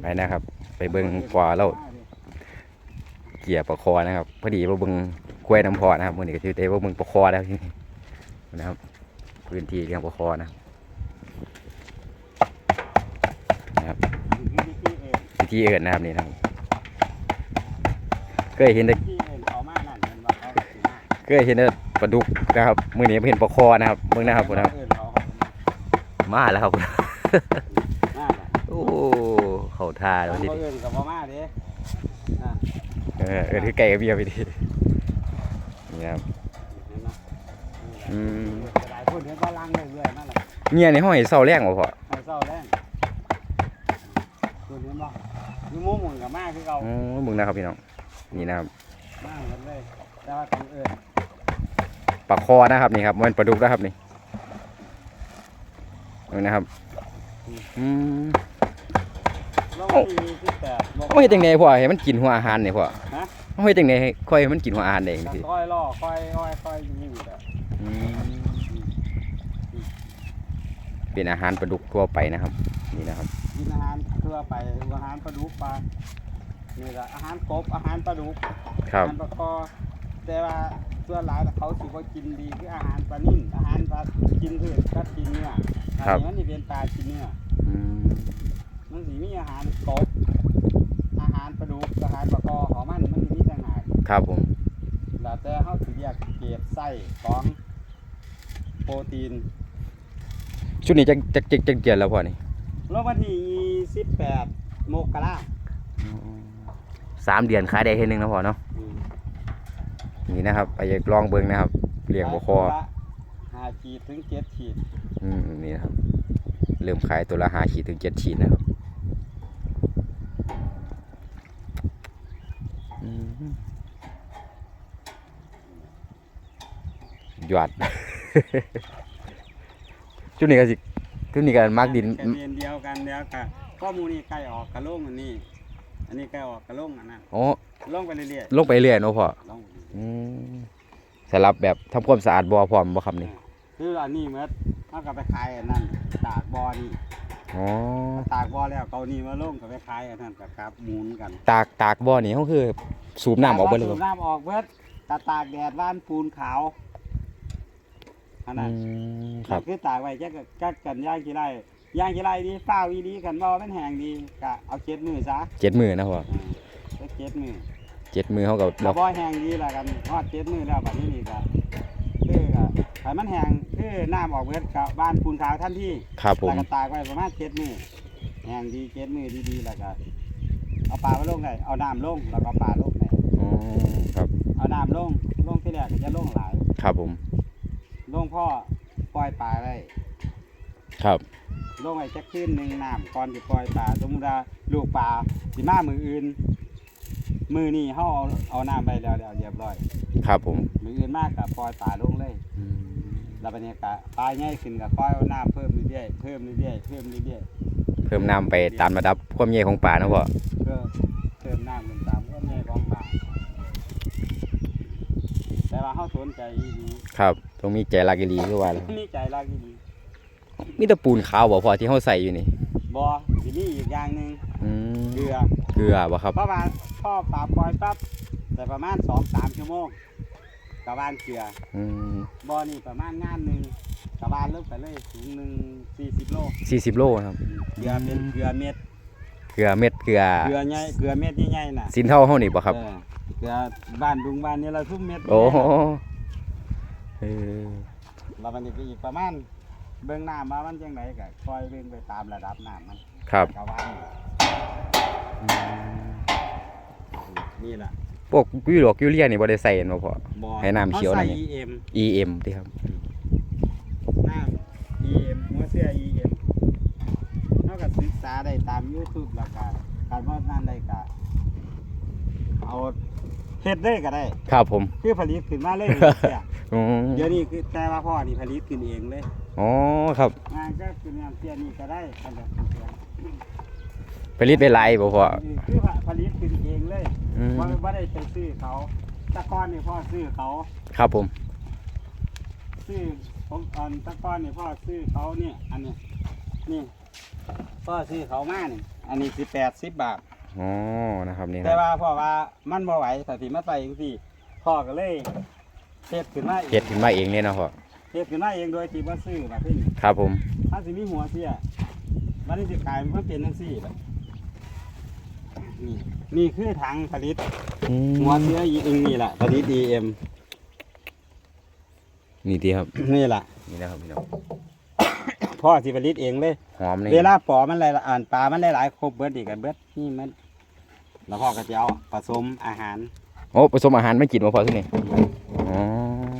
ไปนะครับ ไปเบิ่งกว่าเราเกี่ยปลาคอนะครับพอดีว่าเบิ่งกล้วยน้ำพอนะครับมื้อนี้ก็สิได้ว่าเบิ่งปลาคอแล้วที่นี่นะครับพื้นที่เลี้ยงปลาคอนะครับนะครับวิธีเอิญนะครับนี่นะครับเคยเห็นแต่ที่เห็นเขามานั่นมันว่าเขาสิมาเคยเห็นแต่ปลาดุกนะครับมื้อนี้เห็นปลาคอนะครับเบิ่งนะครับคุณครับเอิ้นเขาเขามาแล้วครับคุณมาน่ะโอ้เข้าท่าแล้วเขาทีบ่นี้เอิ้นกับบ่มาเด้อ่าเออเออคือไก่กับเบียร์ไปทีนี่ครับเห็นไหมอืมหลายคนเห็นว่าลังเรื่อยๆนั่นแหละเนี่ยในห้องไอ้เสาแรงบ่พอเอาเศร้าแรงคุณเห็นบ่อยู่หมู่หมุนกับมาคือเก่า โอ้มึงนะครับพี่น้องนี่นะครับมาเหมือนเลยแต่ว่าต้องเอิ้นปลาคอนะครับนี่ครับมันปลาดุกนะครับนี่นี่นะครับอืม ลงที่18เอาเฮ็ดจังได๋พ่อให้มันกินหัวอาหารนี่พ่อฮะเอาเฮ็ดจังได๋ให้ค่อยให้มันกินหัวอาหารได้จังซี่ค่อยล่อค่อยค่อยค่อยยิงแบบอืมเป็นอาหารปลาดุกทั่วไปนะครับ นี่นะครับกินอาหารทั่วไปอาหารปลาดุกปลานี่แหละอาหารกบอาหารปลาดุกครับอาหารปลาคอแต่ว่าส่วนหลายเขาสิบ่กินดีคืออาหารปลานิ่นอาหารปลากินพืชกับกินเนื้ออันนี้มันสิเป็นปลากินเนื้ออืม มันสิมีอาหารกบอาหารปลาดุกอาหารปลาคอของมันมันสิมีต่างหากครับผมแล้วแต่เฮาสิเรียกเกรดไส้ของโปรตีน ชุดนี้จักจักจักจักเดือนแล้วพ่อนี่ลงวันที่28มกราคมสามเดือนขายได้เท่านึงนะพ่อเนาะอืมนี่นะครับไปลองเบิ่งนะครับเลี้ยงบ่คอละห้าขีดถึงเจ็ดขีดอืมนี่นะครับเริ่มขายตัวละห้าขีดถึงเจ็ดขีดนะครับ ยอดชุดนี้ก็สิชุดนี้ก็มักดินกระเรียนเดียวกันเดียวกันข้อมูลนี่ใกล้ออกกระโลงอันนี้ อันนี้ใกล้ออกกระโลงอันนั้นอ๋อลงไปเรื่อยลงไปเรื่อยเนาะพ่อๆลงไปเรื่อยอืมสำหรับแบบทำความสะอาดบ่อพร้อมบ่ครับนี่ๆคืออันนี้เมื่อเขาก็ไปขายอันนั้นตากบอนี่อ๋อตากบอแล้วเขานี่มาลงก็ไปขายอันนั้นกับครับหมุนกันตากตากบ่อนี่เขาคือ สูบน้ำออกเบิดเลยสูบ่บน้ำออกเบิดกระตากแดดว่านปูนขาว อันอืนั้นมครับ คือตากไว้จักจักกันย่างกี่ไรย่างกี่ไรดีฟ้าวอีดีกันบ่มันแห้งดีก็เอาเจ็ดมือซะเจ็ดมือนะพ่ออืมก็เจ็ดมือเจ็ดมือเขาก็เราเราบ่แห้งดีแล้วกันฮอดเจ็ดมือแล้วบัดนี้นี่ก็คือก็ให้มันแห้งคือน้ำออกเบิดกับบ้านปูนขาวทันที ครับผมแล้วก็ตากไว้ประมาณเจ็ดมือแห้งดีเจ็ดมือดีๆแล้วก็เอาปลามาลงได้เอาน้ำลงแล้วก็เอาปลาลงได้อ๋อ ครับ เอาน้ำลงลงที่แรกก็จะลงหลาย ครับผม ลงพ่อปล่อยปลาได้ครับลงไว้จักคืนหนึ่งน้ำก่อนสิปล่อยปลาสมมุติว่าลูกปลาสิมามืออื่น มือนี่เฮาเอาเอาน้ำไปแล้วแล้วเรียบร้อย ครับผมมืออื่นมากกับปล่อยปลาลงเลยอืมแล้วบัดนี้ก็ปลาใหญ่ขึ้นก็ค่อยเอาน้ำเพิ่มเรื่อยๆเพิ่มเรื่อยๆเพิ่มเรื่อยเพิ่มน้ำไปตามระดับความใหญ่ของป่านะพ่อๆเพื่อเพิ่มน้ำขึ้นตามความใหญ่ของปลา แต่ว่าเฮาสนใจอีดีครับต้องมีใจรักอีหลีคือว่าแล้วมีใจรักอีดีมีแต่ปูนขาวบ่พ่อที่เขาใส่อยู่นี่บ่สิมีอีกอย่างหนึงอืมเกลือเกลือบ่ครับ เพราะว่าพ่อปลาปล่อยปั๊บแต่ประมาณ2-3ชั่วโมงกะวานเกลืออืมบ่อนี่ประมาณงานหนึงกะวานลงไปเลยสูงหนึ่ง40โลสี่สิบโลครับ เกลือเป็นเกลือเม็ดเกลือเม็ดเกลือเกลือใหญ่เกลือเม็ดใหญ่ๆน่ะสินเท่าเฮานี่บ่ครับ เออเกลือบ้านดุงบ้านนี่เราทุ่มเม็ดโอ้โหเออแล้วมันก็อีกประมาณเบื้องน้ำมามันจังไดก็ค่อยเบิ่งไปตามระดับน้ำมันครับกะวานนี่ล่ะพวกยูโรยูเรียนี่บ่ได้ใส่เนาะพ่อบ่ให้น้ำเขียวขาหน่ใส่อย EM EM ที่ครับน้ำ EM หัวเสื้อ EM เท่ากับศึกษาได้ตาม YouTube แล้วก็การว่านั่นได้ก็ เอาเฮ็ดได้ก็ได้ ครับผมคือผลิตขึ้นมาเลยเสื้ออืมเดี๋ยวนี้คือแต่ว่าพ่อนี่ผลิตขึ้นเองเลย อ๋อครับงานก็คือน้ำเสื้อนี่ก็ได้อันแบบเสื้อผลิตไปหลายบ่พ่อคือผลิตขึ้นเองเลยอืมว่าว่าได้ไปซื้อเขาแตะก้อนนี่พ่อซื้อเขา ครับผม ซื้อผมตอนแตะก้อนนี่พ่อซื้อเขาเนี่ยอันนี้นี่พ่อซื้อเขามานี่อันนี้สิแปดสิบบาท อ๋อนะครับนี่คแต่รับว่าพ่อว่ามันบ่ไหวแต่สิมาใส่จังซี่พ่อก็เลยเฮ็ดขึ้นมาเอเฮ็ดงขึ้นมาเองเลยเนาะพ่อเฮ็ดขึ้นมาเองโดยที่บ่ซื้อแบบนี้ครับผมถ้าสิมีหัวเสียมันสิกลายมันเป็นจังซี่แบบนี่นี่คือถังผลิตหัวเสียอีเองนี่แหละผลิต EM นี่ดีครับนี่แหละนี่นะครับพี่น้องพ่อสิผลิตเองเลย หอมนี่เวลาปอมันหลายอ่านปลามันหลายๆครบเบิดอีกกันเบิดนี่มัน แล้วพ่อก็จะเอาผสมอาหาร โอ้ผสมอาหารไม่กินมาพอทุกนี่อ๋อ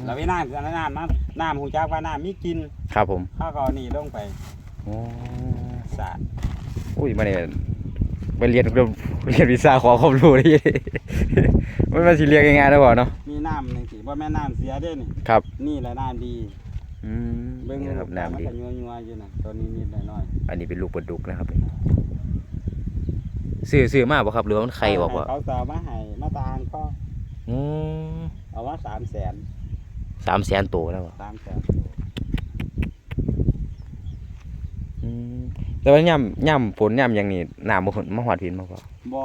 แล้วเวลาน้ำน้ำน้ำน้ำหูจักว่าน้ำมีกินครับผมข้าวก็เอานี่ลงไปอ๋อสาดอุ้ยมาเนี่ยไปเรียนเรียนเรียนวิชาขอความรู้ได้มันมาสิเรียกง่ายๆได้บ่เนาะมีน้ำหนึ่งสิว่าแม่น้ำเสียเด้นี่ครับ นี่แหละน้ำดีอืมเบิ่งนี่นะครับน้ำดีมันก็ยัวๆอยู่นะตัวนี้นิดๆหน่อยอันนี้เป็นลูกปลาดุกนะครับ ซื้อซื้อมาบ่ครับหรือว่ามันๆไข่บอกว่าเขาจะเอามาให้มาตางก็อืมเอาว่าสามแสนสามแสนตัวแล้วบ่สามแสนอืมแต่ว่าย่ำย่ำฝนย่ำอย่างนี้น้ำบ่หนมาหอดหินมาพอบ่อ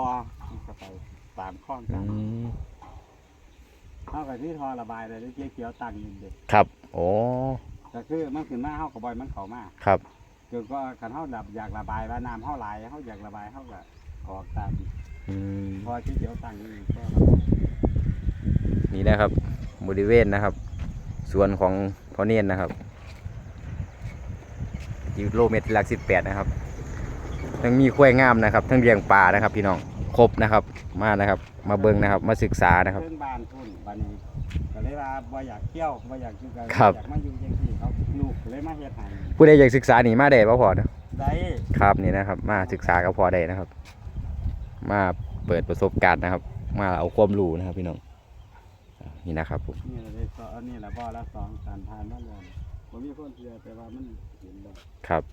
เข้าไปสามข้อนอืสามมเท่ากับที่ทอระบายเลยที่เขียวๆตันอยู่เด็กครับโอ้ก็คือมันขึ้นมาเฮากับบอยมันเข้ามาครับคือก็คันเฮาแบบอยากระบายว่าน้ำเฮาไหลายเฮาอยากระบายเฮาก็ ออกตามอืมพอที่เขียวตันนี่ก็นี่นะครับ บริเวณนะครับ ส่วนของพอเนียนนะครับกิโลเมตรหลักสิบแปดนะครับ ทั้งมีกล้วยงามนะครับ ทั้งเลี้ยงปลานะครับ พี่น้อง ครบนะครับ มานะครับ มาเบิ่งนะครับ มาศึกษานะครับ เพื่อนบ้านทุนบ้านนี้ก็เลยว่าบ่อยากเที่ยวบ่อยากอยู่กันครับ อยากมาอยู่จังซี่เขาลูกก็เลยมาเฮ็ดให้ผู้ใดอยากศึกษาหนีมาได้ป่พอนะได้ครับนี่นะครับ มาศึกษาก็พอได้นะครับ มาเปิดประสบการณ์นะครับ มาเอาความรู้นะครับ พี่น้องนี่นะครับผมนี่แหละได้ก็อันนี้แหละบ่อละสองการทานมาแล้วบ่มีคนเชื่อแต่ว่ามันเห็นแล้วครับ